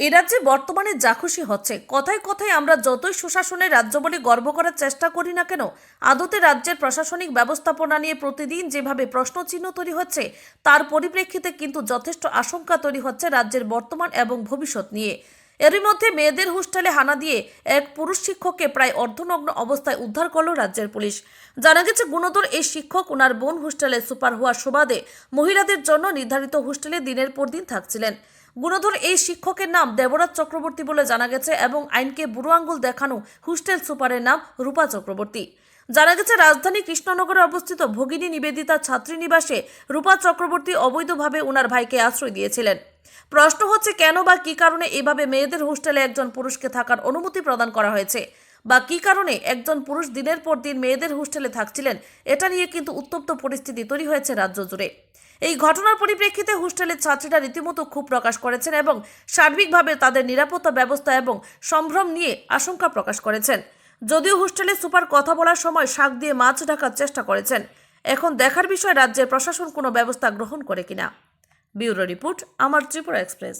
এ রাজ্যে বর্তমানে যা খুশি হচ্ছে। কথায় কথায় আমরা যতই সুশাসনের রাজ্য বলে গর্ব করার চেষ্টা করি না কেন, আদতে রাজ্যের প্রশাসনিক ব্যবস্থাপনা নিয়ে প্রতিদিন যেভাবে প্রশ্নচিহ্ন তৈরি হচ্ছে, তার পরিপ্রেক্ষিতে কিন্তু যথেষ্ট আশঙ্কা তৈরি হচ্ছে রাজ্যের বর্তমান এবং ভবিষ্যৎ নিয়ে। এরই মধ্যে মেয়েদের হোস্টেলে হানা দিয়ে এক পুরুষ শিক্ষককে প্রায় অর্ধনগ্ন অবস্থায় উদ্ধার করল রাজ্যের পুলিশ। জানা গেছে গুণদর এই শিক্ষক ওনার বোন হোস্টেলে সুপার হওয়ার সুবাদে মহিলাদের জন্য নির্ধারিত হোস্টেলে দিনের পর দিন থাকছিলেন। গুণধর এই শিক্ষকের নাম দেবরাজ চক্রবর্তী বলে জানা গেছে এবং আইনকে বুড়ো আঙ্গুল দেখানো হোস্টেল সুপারের নাম রূপা চক্রবর্তী। জানা গেছে, রাজধানী কৃষ্ণনগরে অবস্থিত ভগিনী নিবেদিতা ছাত্রীনিবাসে রূপা চক্রবর্তী অবৈধভাবে ওনার ভাইকে আশ্রয় দিয়েছিলেন। প্রশ্ন হচ্ছে, কেন বা কী কারণে এভাবে মেয়েদের হোস্টেলে একজন পুরুষকে থাকার অনুমতি প্রদান করা হয়েছে? বা কী কারণে একজন পুরুষ দিনের পর দিন মেয়েদের হোস্টেলে থাকছিলেন? এটা নিয়ে কিন্তু উত্তপ্ত পরিস্থিতি তৈরি হয়েছে রাজ্য জুড়ে। এই ঘটনার পরিপ্রেক্ষিতে হোস্টেলের ছাত্রীরা রীতিমতো ক্ষোভ প্রকাশ করেছেন এবং সার্বিকভাবে তাদের নিরাপত্তা ব্যবস্থা এবং সম্ভ্রম নিয়ে আশঙ্কা প্রকাশ করেছেন। যদিও হোস্টেলে সুপার কথা বলার সময় শাক দিয়ে মাছ ঢাকার চেষ্টা করেছেন, এখন দেখার বিষয় রাজ্যের প্রশাসন কোনো ব্যবস্থা গ্রহণ করে কিনা। ব্যুরো রিপোর্ট, আমার ত্রিপুরা এক্সপ্রেস।